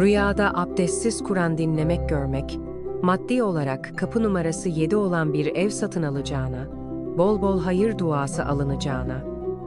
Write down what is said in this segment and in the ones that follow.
Rüyada abdestsiz Kur'an dinlemek görmek, maddi olarak kapı numarası 7 olan bir ev satın alacağına, bol bol hayır duası alınacağına,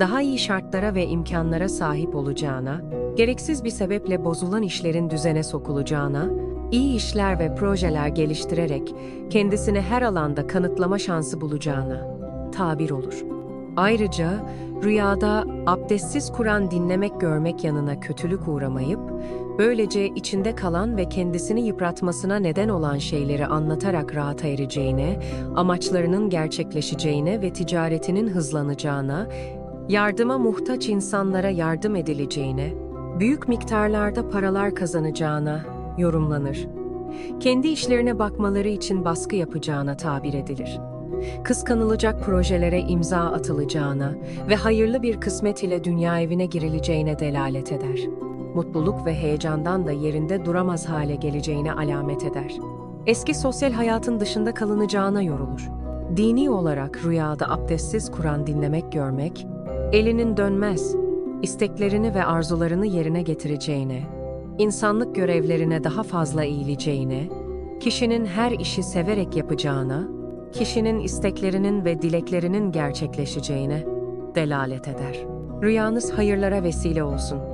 daha iyi şartlara ve imkanlara sahip olacağına, gereksiz bir sebeple bozulan işlerin düzene sokulacağına, iyi işler ve projeler geliştirerek kendisini her alanda kanıtlama şansı bulacağına tabir olur. Ayrıca rüyada abdestsiz Kur'an dinlemek görmek yanına kötülük uğramayıp, böylece içinde kalan ve kendisini yıpratmasına neden olan şeyleri anlatarak rahata ereceğine, amaçlarının gerçekleşeceğine ve ticaretinin hızlanacağına, yardıma muhtaç insanlara yardım edileceğine, büyük miktarlarda paralar kazanacağına yorumlanır. Kendi işlerine bakmaları için baskı yapacağına tabir edilir kıskanılacak projelere imza atılacağına ve hayırlı bir kısmet ile dünya evine girileceğine delalet eder. Mutluluk ve heyecandan da yerinde duramaz hale geleceğine alamet eder. Eski sosyal hayatın dışında kalınacağına yorulur. Dini olarak rüyada abdestsiz Kur'an dinlemek görmek, elinin dönmez, isteklerini ve arzularını yerine getireceğine, insanlık görevlerine daha fazla eğileceğine, kişinin her işi severek yapacağına, kişinin isteklerinin ve dileklerinin gerçekleşeceğine delalet eder. Rüyanız hayırlara vesile olsun.